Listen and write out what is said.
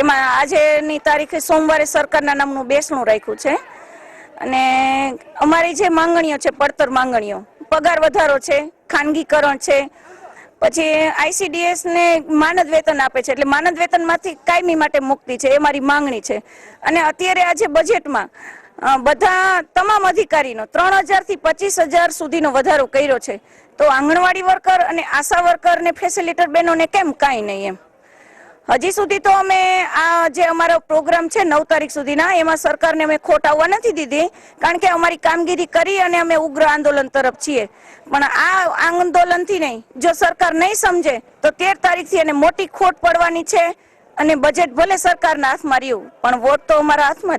એમાં આજેની તારીખે સોમવારે સરકારના નામનું બેસણું રાખ્યું છે. અને અમારી જે માંગણીઓ છે, પડતર માંગણીઓ, પગાર વધારો છે, ખાનગીકરણ છે, પછી આઈસીડીએસ ને માનદ વેતન આપે છે, એટલે માનદ વેતનમાંથી કાયમી માટે મુક્તિ છે, એ મારી માંગણી છે. અને અત્યારે આજે બજેટમાં બધા તમામ અધિકારીનો ત્રણ હજારથી પચીસ હજાર સુધીનો વધારો કર્યો છે. તો આંગણવાડી વર્કર અને આશા વર્કર ને ફેસિલિટર બહેનોને કેમ કાંઈ નહીં એમ? હજી સુધી તો અમે આ જે અમારો પ્રોગ્રામ છે નવ તારીખ સુધીના, એમાં સરકારને અમે ખોટ આવવા નથી દીધી, કારણ કે અમારી કામગીરી કરી અને અમે ઉગ્ર આંદોલન તરફ છીએ. પણ આ આંદોલનથી નહીં, જો સરકાર નહીં સમજે, તો તેર તારીખથી એને મોટી ખોટ પડવાની છે અને બજેટ ભલે સરકારના હાથમાં રહ્યું, પણ વોટ તો અમારા હાથમાં જ